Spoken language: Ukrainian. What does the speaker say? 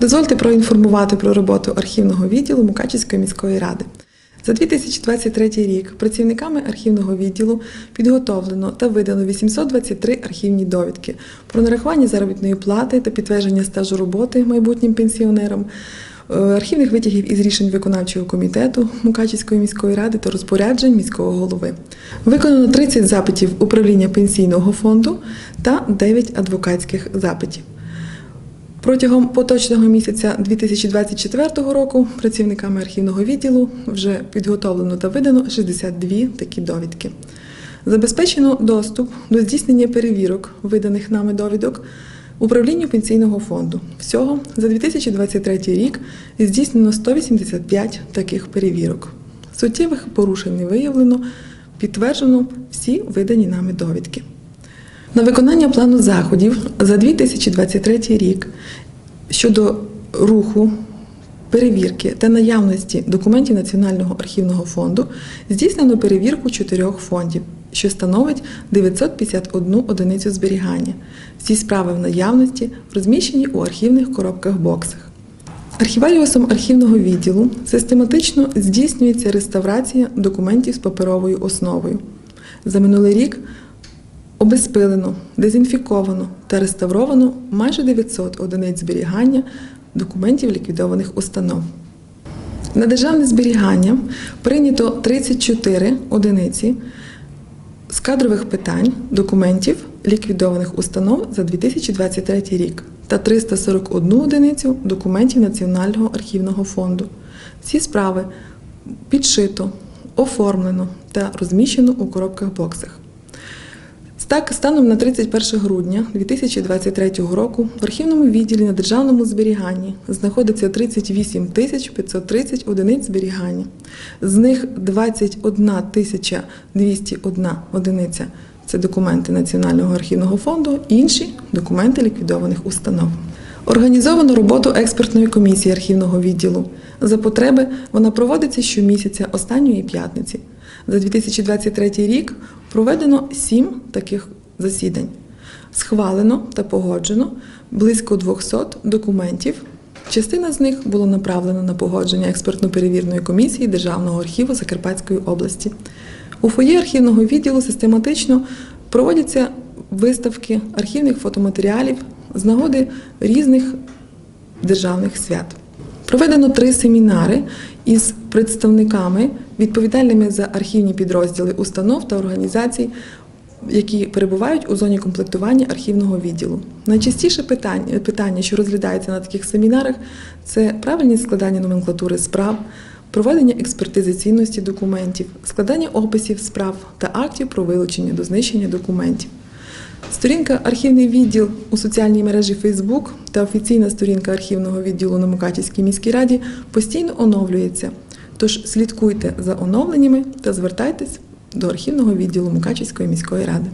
Дозвольте проінформувати про роботу архівного відділу Мукачівської міської ради. За 2023 рік працівниками архівного відділу підготовлено та видано 823 архівні довідки про нарахування заробітної плати та підтвердження стажу роботи майбутнім пенсіонерам, е, архівних витягів із рішень виконавчого комітету Мукачівської міської ради та розпоряджень міського голови. Виконано 30 запитів управління пенсійного фонду та 9 адвокатських запитів. Протягом поточного місяця 2024 року працівниками архівного відділу вже підготовлено та видано 62 такі довідки. Забезпечено доступ до здійснення перевірок виданих нами довідок управлінню пенсійного фонду. Всього за 2023 рік здійснено 185 таких перевірок. Суттєвих порушень не виявлено, підтверджено всі видані нами довідки. На виконання плану заходів за 2023 рік щодо руху, перевірки та наявності документів Національного архівного фонду здійснено перевірку чотирьох фондів, що становить 951 одиницю зберігання. Всі справи в наявності розміщені у архівних коробках-боксах. Архіваріусом архівного відділу систематично здійснюється реставрація документів з паперовою основою. За минулий рік обезпилено, дезінфіковано та реставровано майже 900 одиниць зберігання документів ліквідованих установ. На державне зберігання прийнято 34 одиниці з кадрових питань документів ліквідованих установ за 2023 рік та 341 одиницю документів Національного архівного фонду. Ці справи підшито, оформлено та розміщено у коробках-боксах. Так, станом на 31 грудня 2023 року в архівному відділі на державному зберіганні знаходиться 38 тисяч 530 одиниць зберігання. З них 21 тисяча 201 одиниця це документи Національного архівного фонду, інші документи ліквідованих установ. Організовано роботу експертної комісії архівного відділу. За потреби вона проводиться щомісяця останньої п'ятниці. За 2023 рік проведено сім таких засідань. Схвалено та погоджено близько 200 документів. Частина з них було направлено на погодження експертно-перевірної комісії Державного архіву Закарпатської області. У фоє архівного відділу систематично проводяться виставки архівних фотоматеріалів з нагоди різних державних свят. Проведено три семінари із представниками, відповідальними за архівні підрозділи установ та організацій, які перебувають у зоні комплектування архівного відділу. Найчастіше питання, питання, що розглядається на таких семінарах, це правильність складання номенклатури справ, проведення експертизи цінності документів, складання описів справ та актів про вилучення до знищення документів. Сторінка Архівний відділ у соціальній мережі Facebook та офіційна сторінка архівного відділу на Мукачівській міській раді постійно оновлюється. Тож слідкуйте за оновленнями та звертайтесь до архівного відділу Мукачівської міської ради.